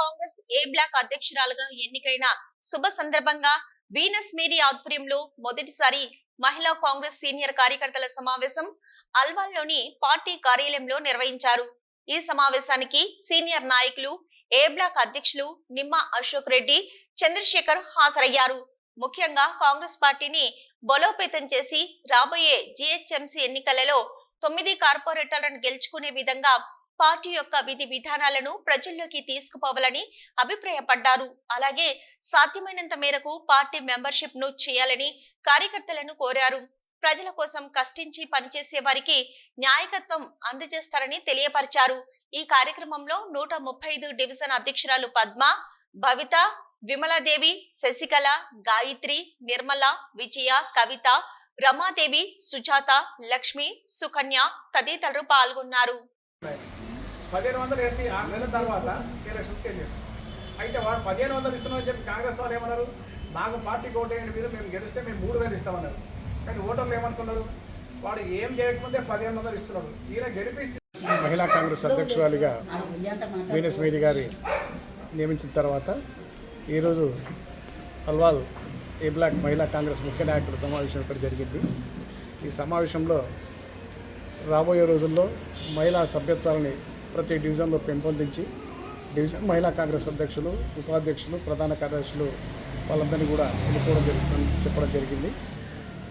కాంగ్రెస్ ఏ black అధ్యక్షురాలుగా ఎన్నికైన శుభ సందర్భంగా వీనస్ మేరీ ఆధ్వర్యంలో మొదటిసారి మహిళా కాంగ్రెస్ సీనియర్ కార్యకర్తల సమావేశం అల్వాల్లోని పార్టీ కార్యాలయంలో నిర్వహించారు. ఈ సమావేశానికి సీనియర్ నాయకులు ఏ బ్లాక్ అధ్యక్షులు నిమ్మ అశోక్ రెడ్డి చంద్రశేఖర్ హాజరయ్యారు. ముఖ్యంగా కాంగ్రెస్ పార్టీని బలోపేతం చేసి రాబోయే జిహెచ్ఎంసీ ఎన్నికలలో తొమ్మిది కార్పొరేటర్లను గెలుచుకునే విధంగా పార్టీ యొక్క విధి విధానాలను ప్రజల్లోకి తీసుకుపోవాలని అభిప్రాయపడ్డారు. అలాగే సాధ్యమైనంత మేరకు పార్టీ మెంబర్షిప్ను చేయాలని కార్యకర్తలను కోరారు. ప్రజల కోసం కష్టించి పనిచేసే వారికి న్యాయకత్వం అందజేస్తారని తెలియపరిచారు. ఈ కార్యక్రమంలో నూట ముప్పై ఐదు డివిజన్ అధ్యక్షురాలు పద్మ భవిత విమలాదేవి శశికళ గాయత్రి నిర్మల విజయ కవిత రమాదేవి సుజాత లక్ష్మి సుకన్య తదితరులు పాల్గొన్నారు. పదిహేను వందలు వేసి ఆరు నెలల తర్వాత ఎలక్షన్స్కి వెళ్ళారు. అయితే వాడు పదిహేను వందలు ఇస్తున్నామని చెప్పి కాంగ్రెస్ వాళ్ళు ఏమన్నారు? నాకు పార్టీకి ఓటేయండి మీరు మేము గెలిస్తే మేము మూడు వేలు ఇస్తామన్నారు. కానీ ఓటర్లు ఏమనుకున్నారు? వాడు ఏం చేయకముందే పదిహేను వందలు ఇస్తున్నాడు. ఈయన గెలిపిస్తే మహిళా కాంగ్రెస్ అధ్యక్షురాలిగా వీనస్ మీది గారి నియమించిన తర్వాత ఈరోజు అల్వాల్ ఏ బ్లాక్ మహిళా కాంగ్రెస్ ముఖ్య నాయకుల సమావేశం ఇక్కడ జరిగింది. ఈ సమావేశంలో రాబోయే రోజుల్లో మహిళా సభ్యత్వాలని ప్రతి డివిజన్లో పెంపొందించి డివిజన్ మహిళా కాంగ్రెస్ అధ్యక్షులు ఉపాధ్యక్షులు ప్రధాన కార్యదర్శులు వాళ్ళందరినీ కూడా ఎన్నుకోవడం జరుగుతుంది చెప్పడం జరిగింది.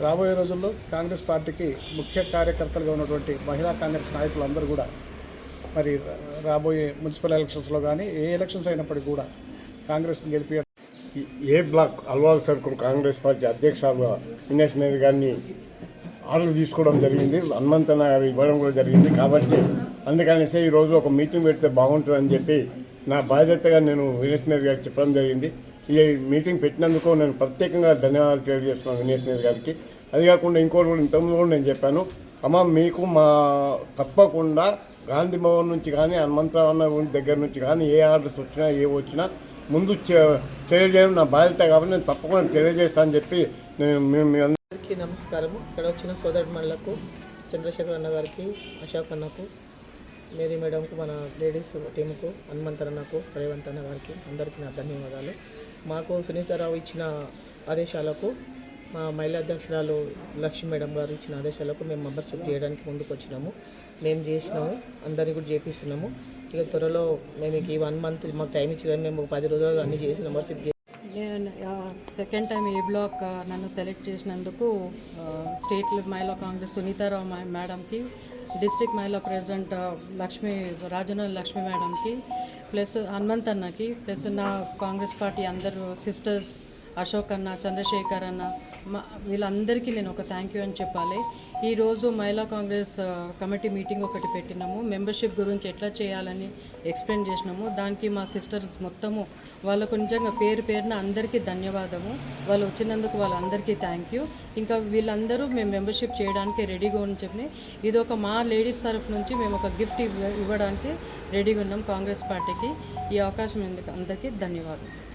రాబోయే రోజుల్లో కాంగ్రెస్ పార్టీకి ముఖ్య కార్యకర్తలుగా ఉన్నటువంటి మహిళా కాంగ్రెస్ నాయకులందరూ కూడా మరి రాబోయే మున్సిపల్ ఎలక్షన్స్లో కానీ ఏ ఎలక్షన్స్ అయినప్పటికీ కూడా కాంగ్రెస్ని గెలిపి A block Alwal circle Congress party అధ్యక్షురాలుగా వినేష్ మేరీ గారిని ఆర్డర్ తీసుకోవడం జరిగింది. హనుమంతన్న గారు ఇవ్వడం కూడా జరిగింది. కాబట్టి అందుకనేసి ఈరోజు ఒక మీటింగ్ పెడితే బాగుంటుందని చెప్పి నా బాధ్యతగా నేను వినేష్ మేరీ గారికి చెప్పడం జరిగింది. ఈ మీటింగ్ పెట్టినందుకు నేను ప్రత్యేకంగా ధన్యవాదాలు తెలియజేస్తున్నాను వినేష్ మేరీ గారికి. అది కాకుండా ఇంకోటి కూడా ఇంతకుముందు కూడా నేను చెప్పాను. అమ్మ మీకు మా తప్పకుండా గాంధీ భవన్ నుంచి కానీ హనుమంతరావన్న దగ్గర నుంచి కానీ ఏ ఆర్డర్స్ వచ్చినా ఏ వచ్చినా ముందు తెలియజేయడం నా బాధ్యత కాబట్టి నేను తప్పకుండా తెలియజేస్తానని చెప్పి నేను మేము అందరికీ నమస్కారము. ఇక్కడ వచ్చిన సోదరుమణులకు చంద్రశేఖర్ అన్న గారికి అశోక్ అన్నకు మేరీ మేడంకు మన లేడీస్ టీంకు హనుమంతర్ అన్నకు రేవంత్ అన్న గారికి అందరికీ నా ధన్యవాదాలు. మాకు సునీతారావు ఇచ్చిన ఆదేశాలకు మా మహిళా అధ్యక్షురాలు లక్ష్మీ మేడం గారు ఇచ్చిన ఆదేశాలకు మేము మెంబర్షిప్ చేయడానికి ముందుకు వచ్చినాము. మేము చేసినాము అందరినీ కూడా చేపిస్తున్నాము. ఇక త్వరలో మేము ఈ వన్ మంత్ మాకు టైం ఇచ్చిన మేము పది రోజులు అన్నీ చేసి మెంబర్షిప్ నేను సెకండ్ టైం ఏ బ్లాక్ నన్ను సెలెక్ట్ చేసినందుకు స్టేట్ మహిళా కాంగ్రెస్ సునీతారావు మేడంకి డిస్ట్రిక్ట్ మహిళా ప్రెసిడెంట్ లక్ష్మీ రాజన లక్ష్మీ మేడంకి ప్లస్ హనుమంత్ అన్నకి ప్లస్ నా కాంగ్రెస్ పార్టీ అందరు సిస్టర్స్ అశోక్ అన్న చంద్రశేఖర్ అన్న మా వీళ్ళందరికీ నేను ఒక థ్యాంక్ యూ అని చెప్పాలి. ఈరోజు మహిళా కాంగ్రెస్ కమిటీ మీటింగ్ ఒకటి పెట్టినాము. మెంబర్షిప్ గురించి ఎట్లా చేయాలని ఎక్స్ప్లెయిన్ చేసినాము. దానికి మా సిస్టర్స్ మొత్తము వాళ్ళకు నిజంగా పేరు పేరున అందరికీ ధన్యవాదము. వాళ్ళు వచ్చినందుకు వాళ్ళందరికీ థ్యాంక్ యూ ఇంకా వీళ్ళందరూ మేము మెంబర్షిప్ చేయడానికి రెడీగా ఉని చెప్పి ఇది ఒక మా లేడీస్ తరఫు నుంచి మేము ఒక గిఫ్ట్ ఇవ్వ ఇవ్వడానికి రెడీగా ఉన్నాం కాంగ్రెస్ పార్టీకి. ఈ అవకాశం ఎందుకు? అందరికీ ధన్యవాదాలు